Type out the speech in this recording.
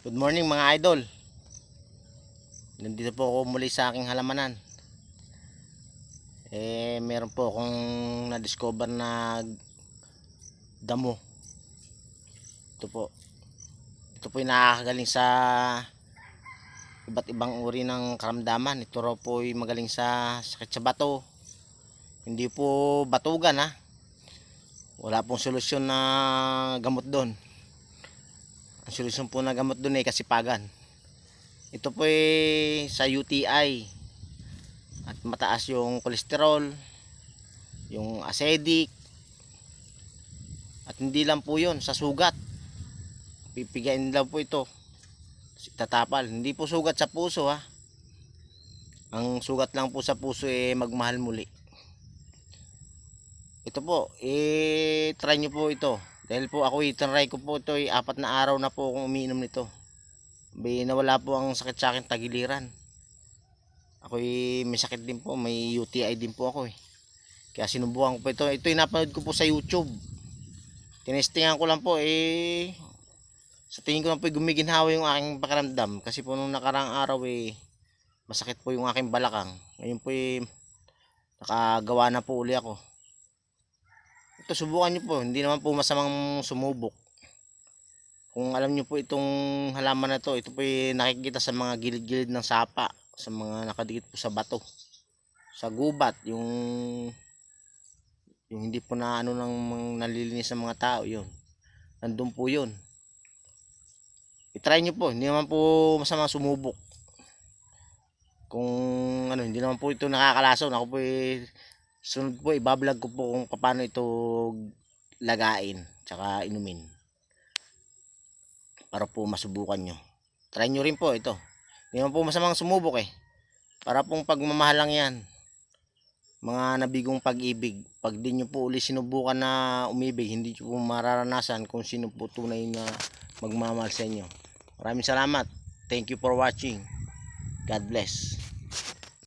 Good morning mga idol. Nandito po ako muli sa aking halamanan. Eh, meron po akong na-discover na damo. Ito po. Ito po yung nakakagaling sa iba't ibang uri ng karamdaman. Ito raw po yung magaling sa sakit sa bato. Hindi po batugan ha. Wala pong solusyon na gamot doon. Ang solusyon po na gamot doon ay kasipagan. Ito po ay sa UTI. At mataas yung kolesterol, yung acidic. At hindi lang po yun, sa sugat. Pipigain lang po ito. Tatapal. Hindi po sugat sa puso ha. Ang sugat lang po sa puso ay magmahal muli. Ito po, eh, try nyo po ito. Dahil po ako itinry ko po ito, eh, apat na araw na po akong umiinom nito. Bay, nawala po ang sakit sa akin tagiliran. Ako may sakit din po, may UTI din po ako eh. Kaya sinubukan ko po ito. Ito yung napanood ko po sa YouTube. Tinestingan ko lang po eh. Sa tingin ko lang po eh, gumiginhawa yung aking pakiramdam. Kasi po nung nakarang araw eh, masakit po yung aking balakang. Ngayon po eh, nakagawa na po uli ako. Ito subukan nyo po, hindi naman po masamang sumubok. Kung alam nyo po itong halaman na to, ito po nakikita sa mga gilid-gilid ng sapa, sa mga nakadikit po sa bato. Sa gubat, yung yung hindi po na ano ng nalilinis ng mga tao, yun. Nandun po yun. I-try nyo po, hindi naman po masama sumubok. Kung ano, hindi naman po ito nakakalason. Ako po eh, sunod po ibablog ko po kung paano ito lagain tsaka inumin. Para po masubukan nyo. Try nyo rin po ito. Hindi po masamang sumubok eh. Para pong pagmamahal lang yan. Mga nabigong pag-ibig. Pag di nyo po uli sinubukan na umibig hindi nyo po mararanasan kung sino po tunay na magmamahal sa inyo. Maraming salamat. Thank you for watching. God bless